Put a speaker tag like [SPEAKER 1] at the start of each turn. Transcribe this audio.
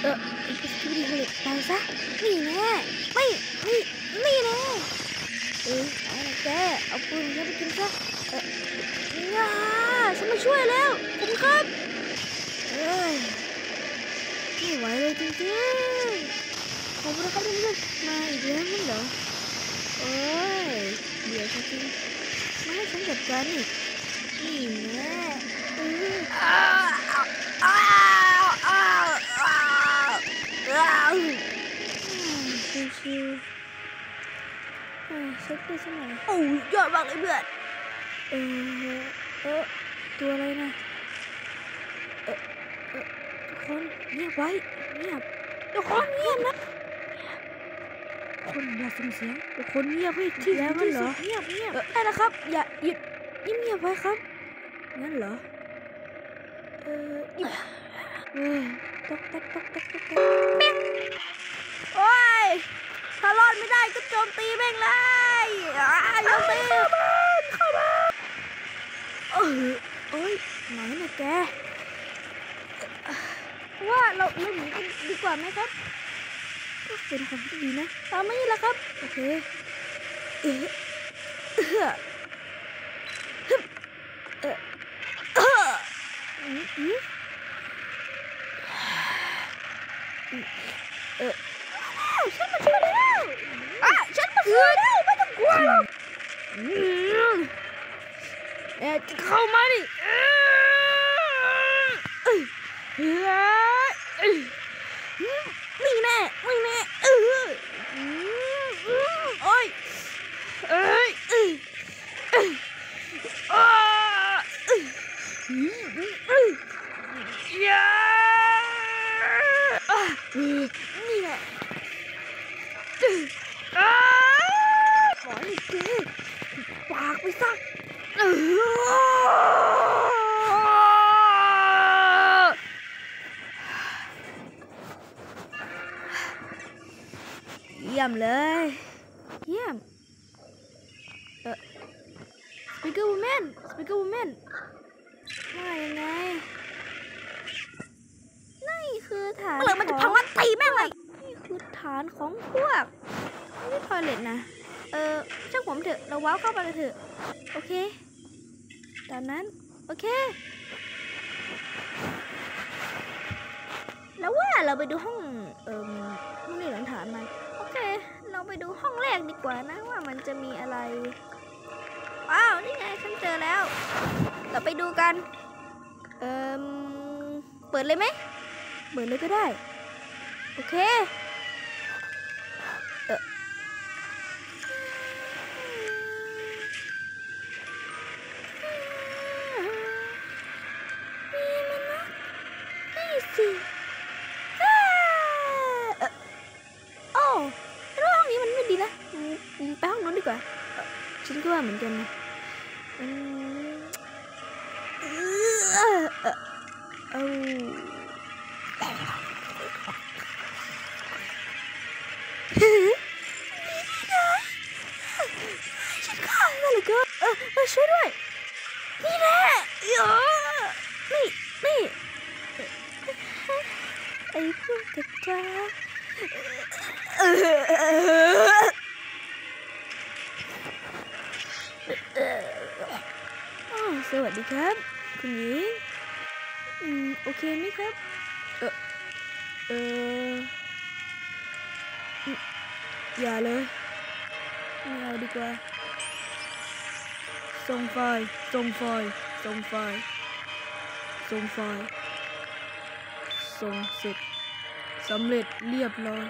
[SPEAKER 1] เออไอ้พวกที่ผลิตไปซะนี่แน่ไม่นี่นี่แน่เออเอาแกเอาปืนฉันไปกินซะเออง่าฉันมาช่วยแล้วขอบคุณครับเอ้ยไม่ไหวเลยจริงๆขอบคุณนะครับเพื่อนๆมาอีกแล้วนั่นเหรอโอ้ยเดี๋ยวฉันจะมาให้ฉันจัดการนี่นี่แน่เอออ้าอ้า ชิวๆเออเช็คดูสักหน่อยโอ้ยยอดมากเลยเพื่อนเออเออตัวอะไรนะเออเออทุกคนเงียบไว้เงียบทุกคนเงียบนะคนอย่าส่งเสียงทุกคนเงียบให้ที่แล้วงั้นเหรอเงียบเงียบได้แล้วครับ อย่าหยุดเงียบเงียบไว้ครับงั้นเหรอเออหยุดเออตกตกตกตกตกตกแม่งโอ้ยถ้ารอดไม่ได้ก็ โจมตีแม่งเลยอ่าโจมตีเข้าบ้านเข้าบ้านเออโอ้ยไหนนะแกว่าเราเราหนีกันดีกว่าไหมครับก็เป็นความที่ดีนะตามมานี่แหละครับโอเคเอ๊ะเออฮึบเออเอออืมอืมเอออ้าวฉั นมาช่วยแล้วอะฉันมาช่วยแล้วไม่ต้องกลัวหรอกอืมเอ๊ะเข้ามาดิเอ้ยเอ้ยนี่แน่นี่แน่เออโอ้ยเอ้ยเอ้ยเอ้ยเอ้ยเอ้ยยานี่แหละเอ้ยอ้าขออีกทีปาก ไปซะเออเยี่ยมเลย เยี่ยม เออสปีกเกอร์วูแมนสปีกเกอร์วูแมนว่ายังไงนี่คือฐาน
[SPEAKER 2] เมื่อไหร่มันจะพังมันตีแม่งเลย
[SPEAKER 1] นี่คือฐานของพวกนี่ทอยเล็ตนะ เออช่างผมเถอะ เราว้าวเข้าไปเลยเถอะ โอเค ตามนั้น โอเค แล้วว่าเราไปดูห้อง เอ่มห้องนี่หลังฐานมัน โอเค เราไปดูห้องแรกดีกว่านะว่ามันจะมีอะไร ว้าว นี่ไงฉันเจอแล้ว เราไปดูกัน เอ่มเปิดเลยไหม เปิดเลยก็ได้ โอเค เหมือนกันนะอืมเออเออเอาฉันฆ่านั่นเลยก็เออเออช่วยด้วย นี่แหละเออนี่นี่ไอ้พวกกระจอกเออเอออ้า วัสดีครับ คุณหญิงอืมโอเคไหมครับ เออเอออืมอย่าเลยไม่เอาดีกว่า ส่งไฟล์ส่งไฟล์ส่งไฟล์ส่งไฟล์ส่งเสร็จสำเร็จเรียบร้อย